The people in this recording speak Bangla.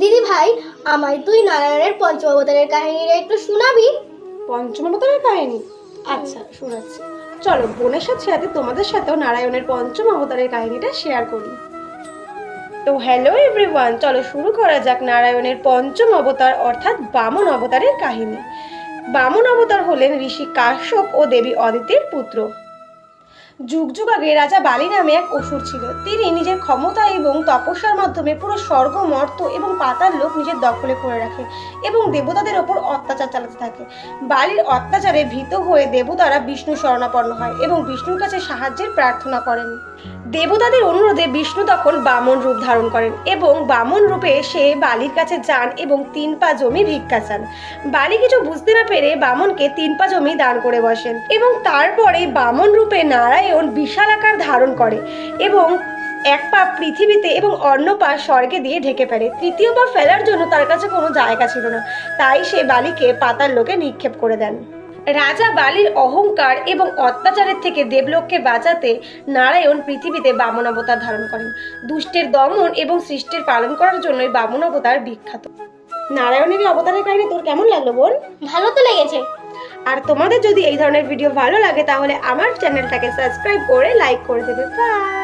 দিদি ভাই, আমায় তুই নারায়ণের পঞ্চম অবতারের কাহিনীটা একটু শোনাবি? পঞ্চম অবতারের কাহিনী? আচ্ছা শোনাচ্ছি। চলো, বোনের সাথে সাথে তোমাদের সাথেও নারায়ণের পঞ্চম অবতারের কাহিনীটা শেয়ার করি। তো হ্যালো এভরিওয়ান চলো শুরু করা যাক নারায়ণের পঞ্চম অবতার অর্থাৎ বামন অবতারের কাহিনী। বামন অবতার হলেন ঋষি কাশ্যপ ও দেবী অদিতির পুত্র। যুগ যুগ আগে রাজা বালি নামে এক অসুর ছিল। তিনি নিজের ক্ষমতা এবং তপস্যার মাধ্যমে পুরো স্বর্গ, মর্ত এবং পাতার লোক নিজের দখলে করে রাখে এবং দেবতাদের ওপর অত্যাচার চালাতে থাকে। বালির অত্যাচারে ভীত হয়ে দেবতারা বিষ্ণু শরণাপন্ন হয় এবং বিষ্ণুর কাছে সাহায্যের প্রার্থনা করেন। দেবতাদের অনুরোধে বিষ্ণু তখন বামন রূপ ধারণ করেন এবং বামন রূপে সে বালির কাছে যান এবং তিন পা জমি ভিক্ষা চান। বালি কিছু বুঝতে না পেরে বামনকে তিন পা জমি দান করে বসেন এবং তারপরে বামন রূপে নারায়ণ বিশাল আকার ধারণ করে এবং এক পা পৃথিবীতে এবং অন্য পা স্বর্গে দিয়ে ঢেকে ফেলে। তৃতীয় পা ফেলার জন্য তার কাছে কোনো জায়গা ছিল না। তাই সে বালিকে পাতার লোকে নিক্ষেপ করে দেন। রাজা বালির অহংকার এবং অত্যাচারের থেকে দেবলোককে বাঁচাতে নারায়ণ পৃথিবীতে বামন অবতার ধারণ করেন। দুষ্টের দমন এবং সৃষ্টির পালন করার জন্যই বামন অবতার বিখ্যাত। নারায়ণের অবতারের কাহিনী তোর কেমন লাগল বোন? ভালো তো লেগেছে। আর তোমাদের যদি এই ধরনের ভিডিও ভালো লাগে, তাহলে আমার চ্যানেলটাকে সাবস্ক্রাইব করে লাইক করে দেবে। বাই